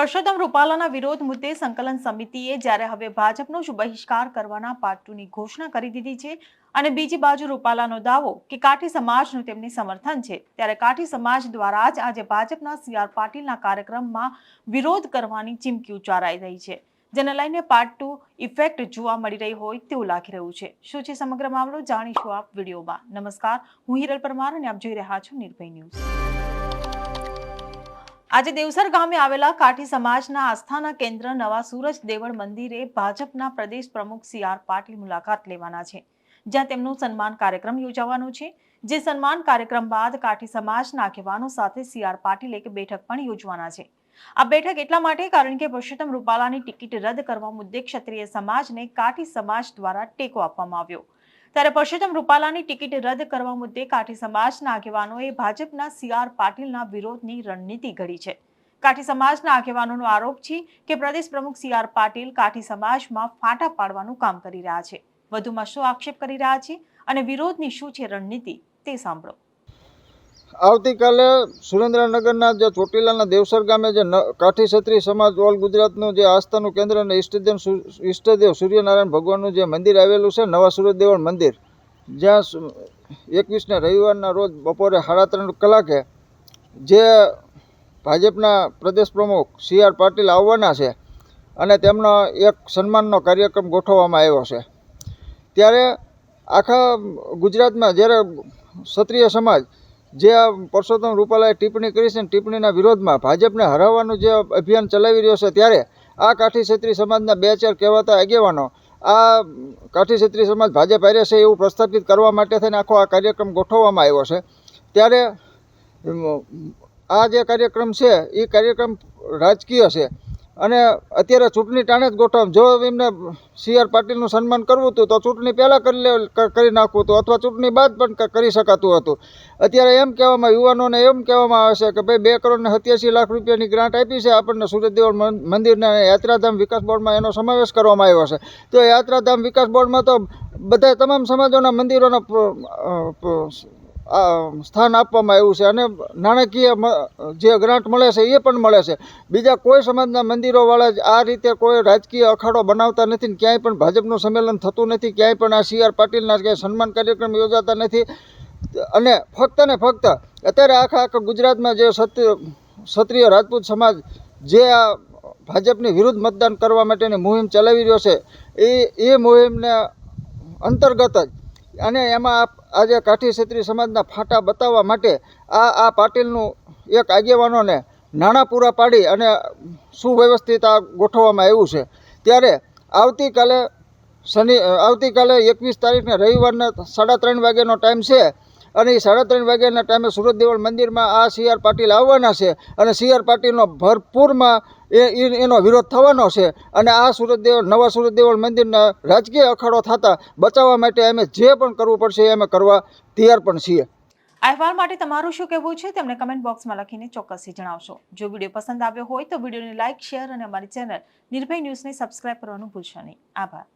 પરસોત્તમ રૂપાલાના વિરોધ મુદ્દે સંકલન સમિતિએ જ્યારે હવે ભાજપનો જ બહિષ્કાર કરવાના પાર્ટ ટુની ઘોષણા કરી દીધી છે અને બીજી બાજુ રૂપાલાનો દાવો કે કાઠી સમાજનું તેમને સમર્થન છે, ત્યારે કાઠી સમાજ દ્વારા જ આજે ભાજપના સી આર પાટીલના કાર્યક્રમમાં વિરોધ કરવાની ચીમકી ઉચ્ચારાઈ રહી છે, જેને લઈને પાર્ટ ટુ ઇફેક્ટ જોવા મળી રહી હોય તેવું લાગી રહ્યું છે. શું છે સમગ્ર મામલો? જાણીશું આપ વિડીયોમાં. નમસ્કાર, હું હિરલ પરમાર અને આપ જોઈ રહ્યા છો નિર્ભય ન્યૂઝ. આજે દેવસર ગામે આવેલા કાઠી સમાજના આસ્થાના કેન્દ્ર નવા સુરજ દેવળ મંદિરે ભાજપના પ્રદેશ પ્રમુખ સી આર પાટીલ મુલાકાત લેવાના છે, જ્યાં તેમનું સન્માન કાર્યક્રમ યોજાવાનો છે, જે સન્માન કાર્યક્રમ બાદ કાઠી સમાજના આગેવાનો સાથે સી આર પાટીલ એક બેઠક પણ યોજવાના છે. આ બેઠક એટલા માટે કારણ કે પુરુષોત્તમ રૂપાલાની ટિકિટ રદ કરવા મુદ્દે ક્ષત્રિય સમાજને કાઠી સમાજ દ્વારા ટેકો આપવામાં આવ્યો. ત્યારે પરસોત્તમ રૂપાલાની ટિકિટ રદ કરવા મુદ્દે કાઠી સમાજના આગેવાનોએ ભાજપના સી આર પાટીલના વિરોધની રણનીતિ ઘડી છે. કાઠી સમાજના આગેવાનોનો આરોપ છે કે પ્રદેશ પ્રમુખ સી આર પાટીલ કાઠી સમાજમાં ફાટા પાડવાનું કામ કરી રહ્યા છે. વધુમાં શું આક્ષેપ કરી રહ્યા છે અને વિરોધની શું છે રણનીતિ તે સાંભળો. આવતીકાલે સુરેન્દ્રનગરના જે ચોટીલાના દેવસર ગામે જે કાઠી ક્ષત્રિય સમાજ ઓલ ગુજરાતનું જે આસ્થાનું કેન્દ્ર અને ઈષ્ટદેવ ઈષ્ટદેવ સૂર્યનારાયણ ભગવાનનું જે મંદિર આવેલું છે, નવા સૂર્યદેવળ મંદિર, જ્યાં એકવીસને રવિવારના રોજ બપોરે સાડા ત્રણ કલાકે જે ભાજપના પ્રદેશ પ્રમુખ સી આર પાટીલ આવવાના છે અને તેમનો એક સન્માનનો કાર્યક્રમ ગોઠવવામાં આવ્યો છે. ત્યારે આખા ગુજરાતમાં જ્યારે ક્ષત્રિય સમાજ જે પરસોત્તમ રૂપાલાએ ટિપ્પણી કરી છે ટિપ્પણીના વિરોધમાં ભાજપને હરાવવાનું જે અભિયાન ચલાવી રહ્યો છે ત્યારે આ કાઠી ક્ષેત્રી સમાજના બે ચાર કહેવાતા આગેવાનો આ કાઠી ક્ષેત્રી સમાજ ભાજપ હારે છે એવું પ્રસ્થાપિત કરવા માટે થઈને આખો આ કાર્યક્રમ ગોઠવવામાં આવ્યો છે. ત્યારે આ જે કાર્યક્રમ છે એ કાર્યક્રમ રાજકીય છે. અને અત્યારે ચૂંટણી ટાણે જ ગોઠવ જો એમને સી આર પાટીલનું સન્માન કરવું હતું તો ચૂંટણી પહેલાં કરી લે કરી નાખવું હતું અથવા ચૂંટણી બાદ પણ કરી શકાતું હતું. અત્યારે એમ કહેવામાં, યુવાનોને એમ કહેવામાં આવે છે કે ભાઈ, બે કરોડ ને સત્યાસી લાખ રૂપિયાની ગ્રાન્ટ આપી છે. આપણને સુરતદેવળ મંદિરને યાત્રાધામ વિકાસ બોર્ડમાં એનો સમાવેશ કરવામાં આવ્યો છે. તો યાત્રાધામ વિકાસ બોર્ડમાં તો બધા તમામ સમાજોના મંદિરોનો સ્થાન આપવામાં આવ્યું છે અને નાણાકીય જે ગ્રાન્ટ મળે છે એ પણ મળે છે. બીજા કોઈ સમાજના મંદિરોવાળા જ આ રીતે કોઈ રાજકીય અખાડો બનાવતા નથી ક્યાંય પણ ભાજપનું સંમેલન થતું નથી, ક્યાંય પણ આ સી આર પાટીલના ક્યાંય સન્માન કાર્યક્રમ યોજાતા નથી. અને ફક્ત ને ફક્ત અત્યારે આખા આખા ગુજરાતમાં જે ક્ષત્રિય રાજપૂત સમાજ જે આ ભાજપની વિરુદ્ધ મતદાન કરવા માટેની મુહિમ ચલાવી રહ્યો છે, એ એ મુહિમને અંતર્ગત જ અને એમાં આજે કાઠી ક્ષત્રિય સમાજના ફાટા બતાવવા માટે આ આ પાટીલનું એક આગેવાનોને નાણાં પૂરા પાડી અને સુવ્યવસ્થિત આ ગોઠવવામાં આવ્યું છે. ત્યારે આવતીકાલે શનિ, આવતીકાલે એકવીસ તારીખને રવિવારના સાડા ત્રણ વાગ્યાનો ટાઈમ છે. અને એ સાડા ત્રણ વાગ્યાના ટાઈમે સુરત દેવળ મંદિરમાં આ સી આર પાટીલ આવવાના છે અને સી આર પાટીલનો ભરપૂરમાં એ એનો વિરોધ થવાનો છે અને આ સુરત દેવળ, નવા સુરત દેવળ મંદિરના રાજકીય અખાડો થતા બચાવવા માટે અમે જે પણ કરવું પડશે એ અમે કરવા તૈયાર પણ છીએ. અહેવાલ માટે તમારું શું કહેવું છે તેમને કમેન્ટ બોક્સમાં લખીને ચોક્કસથી જણાવશો. જો વીડિયો પસંદ આવ્યો હોય તો વિડીયોને લાઇક શેર અને અમારી ચેનલ નિર્ભય ન્યૂઝને સબસ્ક્રાઇબ કરવાનું ભૂલશો નહીં. આભાર.